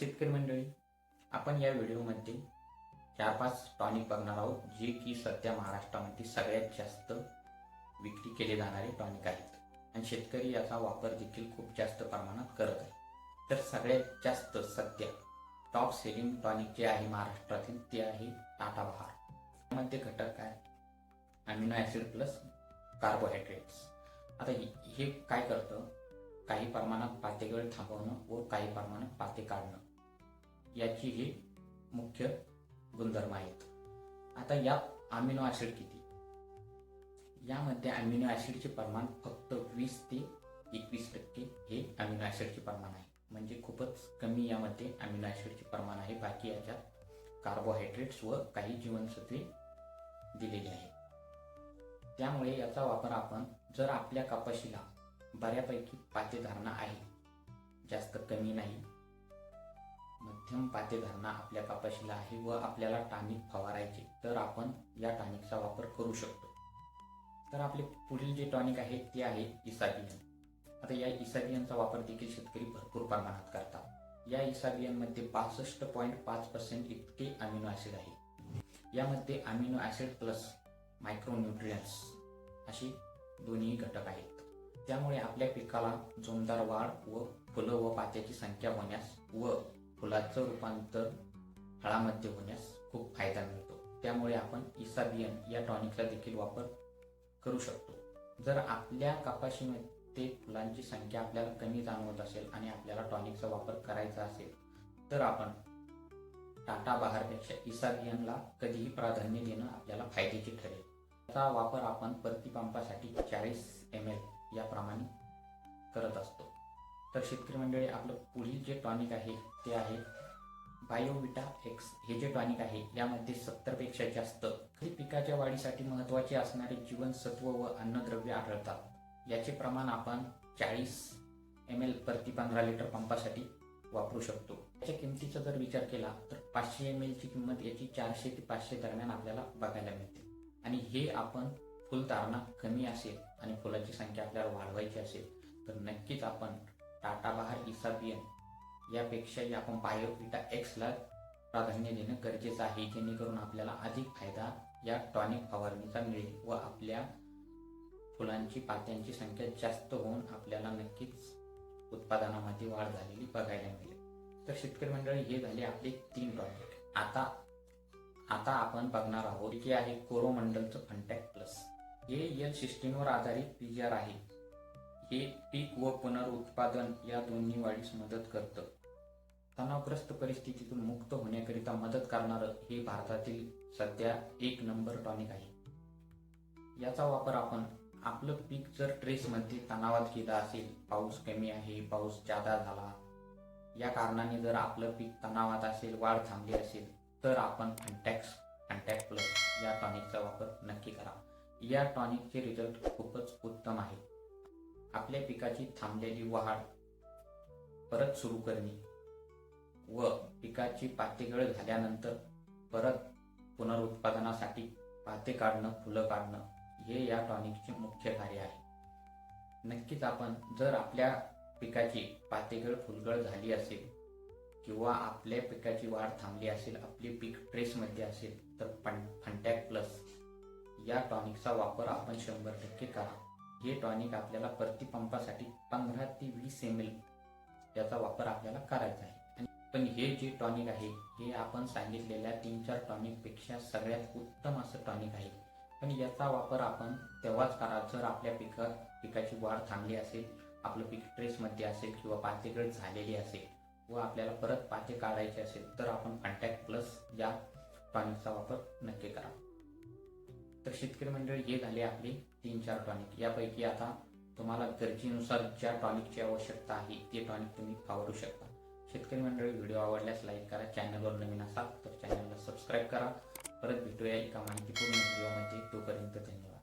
शेतकरी मंडळी आपण या व्हिडिओमध्ये चार पाच टॉनिक बघणार आहोत जे की सध्या महाराष्ट्रामध्ये सगळ्यात जास्त विक्री केले जाणारे टॉनिक आहेत. आणि शेतकरी याचा वापर देखील खूप जास्त प्रमाणात करत आहे. तर सगळ्यात जास्त सध्या टॉप सेलिंग टॉनिक जे आहे महाराष्ट्रातील ते आहे टाटा बहार. त्यामध्ये घटक काय? अमिनो ॲसिड प्लस कार्बोहायड्रेट्स आता हे- काय करतं? काही प्रमाणात पाते वेळ थांबवणं व काही प्रमाणात पाते काढणं. याची हे मुख्य गुणधर्म आहेत. आता या अमिनो ॲसिड किती? यामध्ये अमिनो ॲसिडचे प्रमाण फक्त वीस ते एकवीस टक्के हे अमिनो ॲसिडचे प्रमाण आहे. म्हणजे खूपच कमी यामध्ये अमिनो ॲसिडचे प्रमाण आहे. बाकी याच्यात कार्बोहायड्रेट्स व काही जीवनसत्वे दिलेली आहे त्यामुळे याचा वापर आपण जर आपल्या कपाशीला बऱ्यापैकी पातेधारणा आहे जास्त कमी नाही मध्यम पातेधारणा आपल्या कपाशीला आहे व आपल्याला टॉनिक फवारायचे तर आपण या टॉनिकचा वापर करू शकतो. तर आपले पुढील जे टॉनिक आहे ते आहे इसाबियन. आता या इसाबियनचा वापर देखील शेतकरी भरपूर प्रमाणात करतात. या इसाबियनमध्ये बासष्ट पॉईंट पाच पर्सेंट इतके अमिनो ॲसिड आहे. यामध्ये अमिनो ॲसिड प्लस मायक्रोन्युट्रियन्स अशी दोन्ही घटक आहेत. त्यामुळे आपल्या पिकाला जोमदार वाढ व फुलं व पात्याची संख्या होण्यास व फुलाचं रूपांतर फळामध्ये होण्यास खूप फायदा मिळतो. त्यामुळे आपण इसाबियन या टॉनिकचा देखील वापर करू शकतो. जर आपल्या कपाशीमध्ये फुलांची संख्या आपल्याला कमी जाणवत असेल आणि आपल्याला टॉनिकचा वापर करायचा असेल तर आपण टाटा बहारपेक्षा इसाबियनला कधीही प्राधान्य देणं आपल्याला फायद्याचे ठरेल. त्याचा वापर आपण प्रतिपंपासाठी चाळीस एम एल याप्रमाणे करत असतो. तर शेतकरी मंडळी आपलं पुढील जे टॉनिक आहे ते आहे बायोविटा एक्स. हे जे टॉनिक आहे यामध्ये सत्तरपेक्षा जास्त ही पिकाच्या वाढीसाठी महत्त्वाचे असणारे जीवनसत्व व अन्नद्रव्य आढळतात. याचे प्रमाण आपण चाळीस एम एल प्रति पंधरा लिटर पंपासाठी वापरू शकतो. याच्या किमतीचा जर विचार केला तर पाचशे एम एलची किंमत याची चारशे ते पाचशे दरम्यान आपल्याला बघायला मिळते. आणि हे आपण फुलतारणा कमी असेल आणि फुलाची संख्या आपल्याला वाढवायची असेल तर नक्कीच आपण टाटा बहार इसाबियन यापेक्षाही आपण बायोविटा एक्सला प्राधान्य देणं गरजेचं आहे जेणेकरून आपल्याला अधिक फायदा या टॉनिक फवारणीचा मिळेल व आपल्या फुलांची पात्यांची संख्या जास्त होऊन आपल्याला नक्कीच उत्पादनामध्ये वाढ झालेली बघायला मिळेल. तर शेतकरी मंडळी हे झाले आपले तीन टॉनिक आता आता आपण बघणार आहोत जे आहे कोरोमंडलचं फंटॅक प्लस हे यल सिस्टीमवर आधारित पीजीआर आहे. हे पीक व पुनरुत्पादन या दोन्ही वाढीस मदत करतं. तणावग्रस्त परिस्थितीतून मुक्त होण्याकरिता मदत करणारं हे भारतातील सध्या एक नंबर टॉनिक आहे. याचा वापर आपण आपलं पीक जर ट्रेसमध्ये तणावात केलं असेल पाऊस कमी आहे पाऊस जादा झाला या कारणाने जर आपलं पीक तणावात असेल वाढ थांबली असेल तर आपण फंटॅक्स फंटॅक प्लस या टॉनिकचा वापर नक्की करा. या टॉनिकचे रिझल्ट खूपच उत्तम आहे. आपल्या पिकाची थांबलेली वाढ परत सुरू करणे व पिकाची पातेगळ झाल्यानंतर परत पुनरुत्पादनासाठी पाते काढणं फुलं काढणं हे या टॉनिकचे मुख्य कार्य आहे. नक्कीच आपण जर आपल्या पिकाची पातेगळ फुलगळ झाली असेल किंवा आपल्या पिकाची वाढ थांबली असेल आपली पीक ट्रेसमध्ये असेल तर फंटॅक प्लस या टॉनिकचा वापर आपण शंभर टक्के करा. हे टॉनिक आपल्याला प्रतिपंपासाठी पंधरा ते वीस एम एल याचा वापर आपल्याला करायचा आहे. आणि पण हे जे टॉनिक आहे हे आपण सांगितलेल्या तीन चार टॉनिकपेक्षा सगळ्यात उत्तम असं टॉनिक आहे. पण याचा वापर आपण तेव्हाच करा जर आपल्या पिका पिकाची वाढ थांबली असेल आपलं पीक ट्रेसमध्ये असेल किंवा पातेगळ झालेली असेल व आपल्याला परत पाते काढायचे असेल तर आपण कॉन्टॅक्ट प्लस या टॉनिकचा वापर नक्की करा. तर शेतकरी मंडळी हे झाले आपले तीन चार टॉनिक. यापैकी आता तुम्हाला गरजेनुसार ज्या टॉनिकची आवश्यकता आहे ते टॉनिक तुम्ही वापरू शकता. शेतकरी मंडळी व्हिडिओ आवडल्यास लाईक करा चॅनलवर नवीन असाल तर चॅनलला सबस्क्राईब करा. परत भेटूया एका माहितीपूर्ण व्हिडिओमध्ये. तोपर्यंत धन्यवाद.